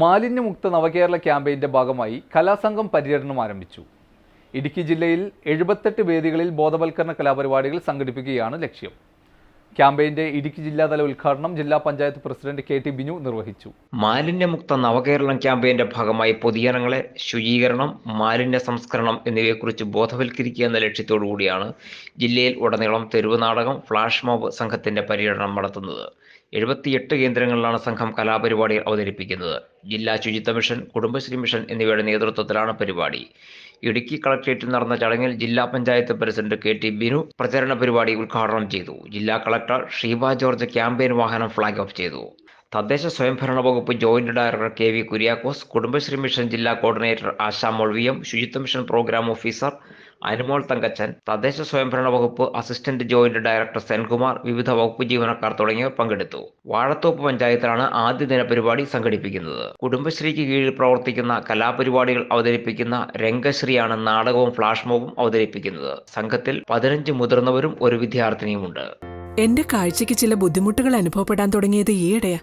മാലിന്യമുക്ത നവകേരള ക്യാമ്പയിന്റെ ഭാഗമായി കലാസംഘം പര്യടനം ആരംഭിച്ചു. ഇടുക്കി ജില്ലയിൽ എഴുപത്തെട്ട് വേദികളിൽ ബോധവൽക്കരണ കലാപരിപാടികൾ സംഘടിപ്പിക്കുകയാണ് ലക്ഷ്യം. ക്യാമ്പയിന്റെ ഇടുക്കി ജില്ലാതല ഉദ്ഘാടനം ജില്ലാ panchayat president K T Binu നിർവഹിച്ചു. മാലിന്യമുക്ത നവകേരളം ക്യാമ്പയിന്റെ ഭാഗമായി പൊതുജനങ്ങളെ ശുചീകരണം മാലിന്യ സംസ്കരണം എന്നിവയെക്കുറിച്ച് ബോധവൽക്കരിക്കുക എന്ന ലക്ഷ്യത്തോടു കൂടിയാണ് ജില്ലയിൽ ഉടനീളം തെരുവ് നാടകം ഫ്ലാഷ് മോബ് സംഘത്തിന്റെ പര്യടനം നടത്തുന്നത്. എഴുപത്തിയെട്ട് കേന്ദ്രങ്ങളിലാണ് സംഘം കലാപരിപാടികൾ അവതരിപ്പിക്കുന്നത്. ജില്ലാ ശുചിത്വ മിഷൻ കുടുംബശ്രീ മിഷൻ എന്നിവയുടെ നേതൃത്വത്തിലാണ് പരിപാടി. ഇടുക്കി കളക്ട്രേറ്റിൽ നടന്ന ചടങ്ങിൽ ജില്ലാ panchayat president K T Binu പ്രചരണ പരിപാടി ഉദ്ഘാടനം ചെയ്തു. ജില്ലാ കളക്ടർ ഷീബ ജോർജ് ക്യാമ്പയിൻ വാഹനം ഫ്ളാഗ് ഓഫ് ചെയ്തു. തദ്ദേശ സ്വയംഭരണ വകുപ്പ് joint director K V Kuriakose Kudumbashree mission ജില്ലാ കോർഡിനേറ്റർ ആശാ മൊഴിയം ശുചിത്വ mission programme officer Anumol Thankachan തദ്ദേശ സ്വയംഭരണ വകുപ്പ് അസിസ്റ്റന്റ് ജോയിന്റ് ഡയറക്ടർ സെൻകുമാർ വിവിധ വകുപ്പ് ജീവനക്കാർ തുടങ്ങിയവർ പങ്കെടുത്തു. വാഴത്തോപ്പ് പഞ്ചായത്തിലാണ് ആദ്യ ദിന പരിപാടി സംഘടിപ്പിക്കുന്നത്. കുടുംബശ്രീക്ക് കീഴിൽ പ്രവർത്തിക്കുന്ന കലാപരിപാടികൾ അവതരിപ്പിക്കുന്ന രംഗശ്രീയാണ് നാടകവും ഫ്ലാഷ് മോബും അവതരിപ്പിക്കുന്നത്. സംഘത്തിൽ പതിനഞ്ച് മുതിർന്നവരും ഒരു വിദ്യാർത്ഥിനിയുമുണ്ട്. എന്റെ കാഴ്ചയ്ക്ക് ചില ബുദ്ധിമുട്ടുകൾ അനുഭവപ്പെടാൻ തുടങ്ങിയത് ഈയിടെയാ.